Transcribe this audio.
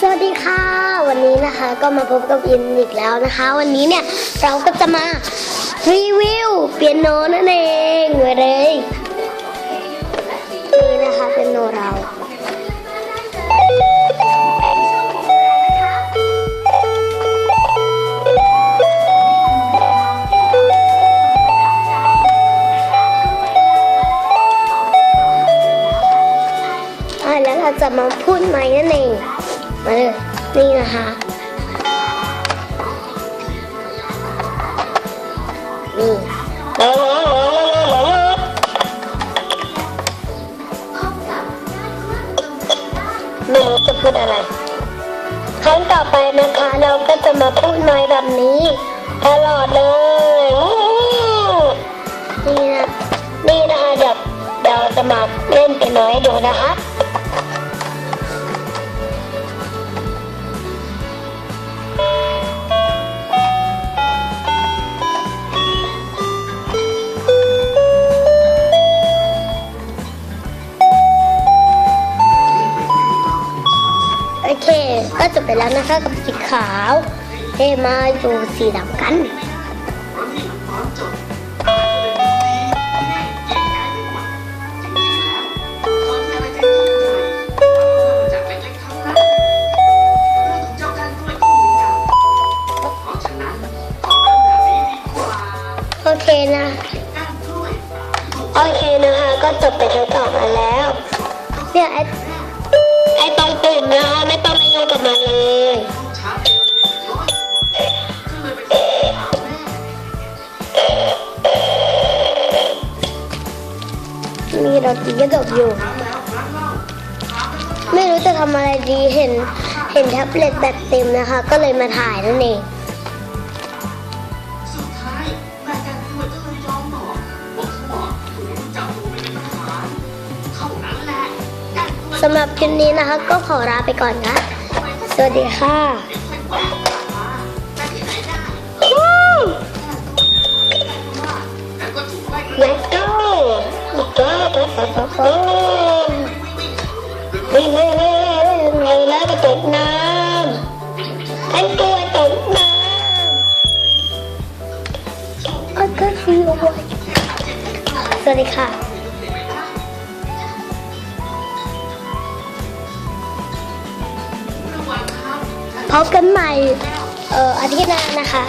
สวัสดีค่ะ วันนี้นะคะก็มาพบกับอินอีกแล้วนะคะ วันนี้เนี่ยเราก็จะมารีวิวเปียโนนั่นเองมาเลยนี่นะคะเปียโนเราแล้วเราจะมาพูดใหมนั่นเอง เลยนี่นะคะนี่ไม่รู้จะพูดอะไร ครั้งต่อไปนะคะ เราก็จะมาพูดน้อยแบบนี้ตลอดเลยนี่นะนี่นะคะเดี๋ยวเดี๋ยวจะมาเล่นเป็นน้อยดูนะคะ เค ก็จบไปแล้วนะคะกับสีขาวเฮมาดูสีดำกันโอเคนะ โอเคนะคะ ก็จบไปทั้งสองอันแล้ว เนี่ยไอ้ไอ้ตรงตุ่มนะคะไม่ต้อง มีดนตรีกระจกอยู่ ไม่รู้จะทำอะไรดีเห็นเห็นแท็บเล็ตแบตเต็มนะคะ ก็เลยมาถ่ายนั่นเองสุดท้ายนายการด้วยก็เลยยอมบอกบอกเขาถูกจับตัวไปเป็นทหารเท่านั้นแหละสำหรับคลิปนี้นะคะ ก็ขอลาไปก่อนนะสวัสดีค่ะ วิ่งวิ่งวิ่งวิ่งเลยแล้วไปตกน้ำฉันกลัวตกน้ำ I can feel what สวัสดีค่ะ พบกันใหม่ เอ่ออาทิตย์หน้านะคะ